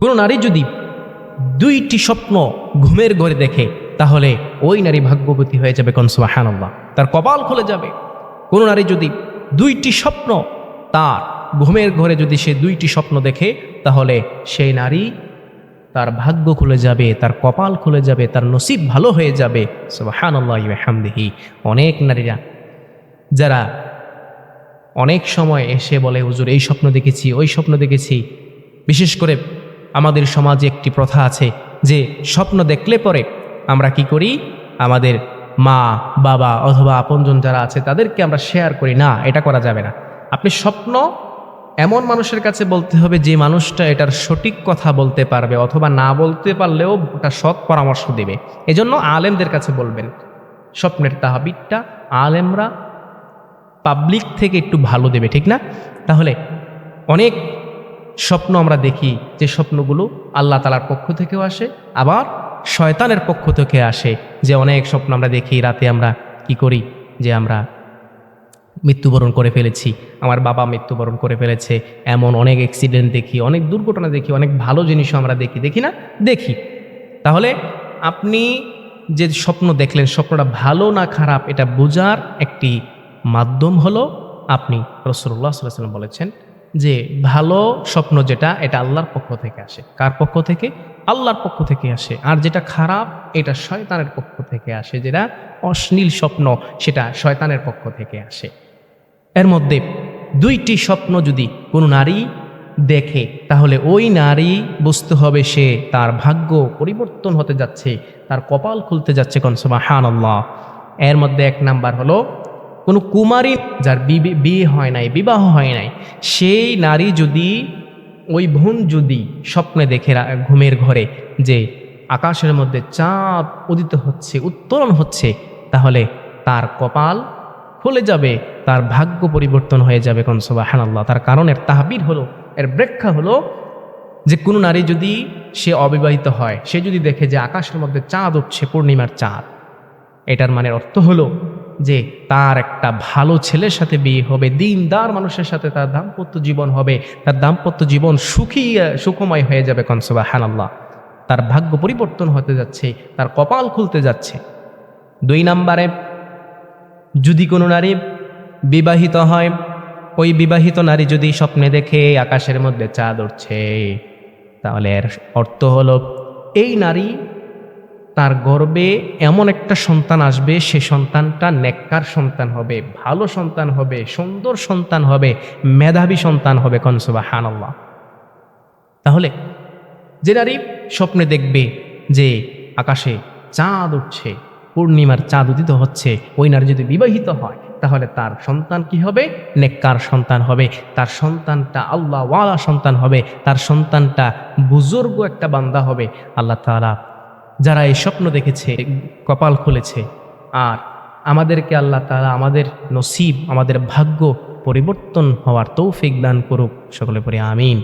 কোনো নারী যদি দুইটি স্বপ্ন ঘুমের ঘরে দেখে, তাহলে ওই নারী ভাগ্যবতী হয়ে যাবে কনসুবাহান্লাহ তার কপাল খুলে যাবে। কোনো নারী যদি দুইটি স্বপ্ন তার ঘুমের ঘরে যদি সে দুইটি স্বপ্ন দেখে, তাহলে সেই নারী তার ভাগ্য খুলে যাবে, তার কপাল খুলে যাবে, তার নসিব ভালো হয়ে যাবে। হামদিহি অনেক নারীরা, যারা অনেক সময় এসে বলে, হুজুর, এই স্বপ্ন দেখেছি, ওই স্বপ্ন দেখেছি। বিশেষ করে আমাদের সমাজে একটি প্রথা আছে যে স্বপ্ন দেখলে পরে আমরা কি করি? আমাদের মা, বাবা অথবা আপনজন যারা আছে তাদেরকে আমরা শেয়ার করি, না, এটা করা যাবে না। আপনি স্বপ্ন এমন মানুষের কাছে বলতে হবে যে মানুষটা এটার সঠিক কথা বলতে পারবে অথবা না বলতে পারলেও ওটা সৎ পরামর্শ দেবে। এজন্য আলেমদের কাছে বলবেন, স্বপ্নের তাহাবিদটা আলেমরা পাবলিক থেকে একটু ভালো দেবে, ঠিক না? তাহলে অনেক স্বপ্ন আমরা দেখি যে স্বপ্নগুলো আল্লাহ তালার পক্ষ থেকেও আসে, আবার শয়তানের পক্ষ থেকে আসে। যে অনেক স্বপ্ন আমরা দেখি, রাতে আমরা কি করি? যে আমরা মৃত্যুবরণ করে ফেলেছি, আমার বাবা মৃত্যুবরণ করে ফেলেছে, এমন অনেক অ্যাক্সিডেন্ট দেখি, অনেক দুর্ঘটনা দেখি, অনেক ভালো জিনিসও আমরা দেখি। দেখি না? দেখি। তাহলে আপনি যে স্বপ্ন দেখলেন, স্বপ্নটা ভালো না খারাপ, এটা বোঝার একটি মাধ্যম হলো আপনি রসুল্লাহ সাল্লাম বলেছেন যে ভালো স্বপ্ন যেটা, এটা আল্লাহর পক্ষ থেকে আসে। কার পক্ষ থেকে? আল্লাহর পক্ষ থেকে আসে। আর যেটা খারাপ, এটা শয়তানের পক্ষ থেকে আসে। যেটা অশ্লীল স্বপ্ন, সেটা শয়তানের পক্ষ থেকে আসে। এর মধ্যে দুইটি স্বপ্ন যদি কোনো নারী দেখে, তাহলে ওই নারী বুঝতে হবে সে তার ভাগ্য পরিবর্তন হতে যাচ্ছে, তার কপাল খুলতে যাচ্ছে কনসমা হান আল্লাহ এর মধ্যে এক নাম্বার হলো কোনো কুমারী যার বিয়ে হয় নাই, বিবাহ হয় নাই, সেই নারী যদি, ওই বোন যদি স্বপ্নে দেখে ঘুমের ঘরে যে আকাশের মধ্যে চাঁদ উদিত হচ্ছে, উত্তোলন হচ্ছে, তাহলে তার কপাল খুলে যাবে, তার ভাগ্য পরিবর্তন হয়ে যাবে কনসবাহান আল্লাহ তার কারণ এর তাহবির হলো, এর ব্যাখ্যা হলো যে কোনো নারী যদি সে অবিবাহিত হয়, সে যদি দেখে যে আকাশের মধ্যে চাঁদ উঠছে, পূর্ণিমার চাঁদ, এটার মানে অর্থ হলো যে তার একটা ভালো ছেলের সাথে বিয়ে হবে, দিনদার মানুষের সাথে তার দাম্পত্য জীবন হবে, তার দাম্পত্য জীবন সুখী সুখময় হয়ে যাবে কনসবা আল্লাহ তার ভাগ্য পরিবর্তন হতে যাচ্ছে, তার কপাল খুলতে যাচ্ছে। দুই নাম্বারে, যদি কোনো নারী বিবাহিত হয়, ওই বিবাহিত নারী যদি স্বপ্নে দেখে আকাশের মধ্যে চাঁদ উঠছে, তাহলে এর অর্থ হলো, এই নারী তার গর্বে এমন একটা সন্তান আসবে, সে সন্তানটা নেককার সন্তান হবে, ভালো সন্তান হবে, সুন্দর সন্তান হবে, মেধাবী সন্তান হবে কনসুবা হানাল্লাহ তাহলে যে নারী স্বপ্নে দেখবে যে আকাশে চাঁদ উঠছে, পূর্ণিমার চাঁদ উদিত হচ্ছে ওই নারী যদি বিবাহিত হয়, তাহলে তার সন্তান কি হবে? নেককার সন্তান হবে। তার সন্তানটা আল্লাহ ওয়ালা সন্তান হবে। তার সন্তানটা বুজুর্গ একটা বান্দা হবে। আল্লাহ তাআলা যারা এই স্বপ্ন দেখেছে, কপাল খুলেছে, আর আমাদেরকে আল্লাহ তারা আমাদের নসিব, আমাদের ভাগ্য পরিবর্তন হওয়ার তৌফিক দান করুক, সকলে পরে আমিন।